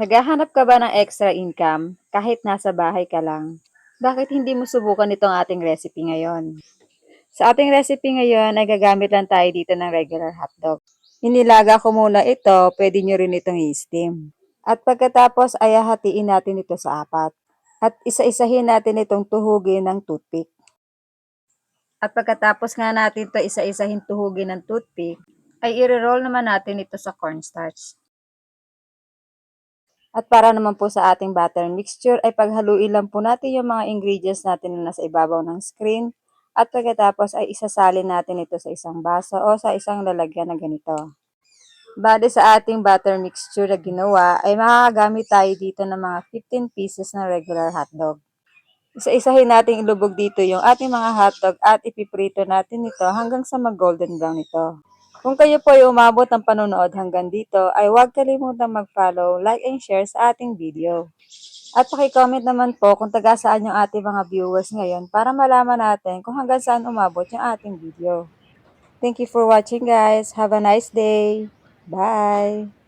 Naghahanap ka ba ng extra income kahit nasa bahay ka lang? Bakit hindi mo subukan itong ating recipe ngayon? Sa ating recipe ngayon ay gagamit lang tayo dito ng regular hotdog. Inilaga ko muna ito, pwede nyo rin itong i-steam. At pagkatapos ay hahatiin natin ito sa apat. At isa-isahin natin itong tuhugin ng toothpick. At pagkatapos nga natin ito isa-isahin tuhugin ng toothpick, ay i-roll naman natin ito sa cornstarch. At para naman po sa ating batter mixture ay paghaluin lang po natin yung mga ingredients natin na nasa ibabaw ng screen at pagkatapos ay isasalin natin ito sa isang baso o sa isang lalagyan na ganito. Bade sa ating batter mixture na ginawa ay makakagamit tayo dito ng mga 15 pieces ng regular hotdog. Isa-isahin natin ilubog dito yung ating mga hotdog at ipiprito natin ito hanggang sa mag-golden brown ito. Kung kayo po ay umabot ng panonood hanggang dito, ay huwag kalimutang mag-follow, like, and share sa ating video. At pakicomment naman po kung taga saan yung ating mga viewers ngayon para malaman natin kung hanggang saan umabot yung ating video. Thank you for watching guys. Have a nice day. Bye!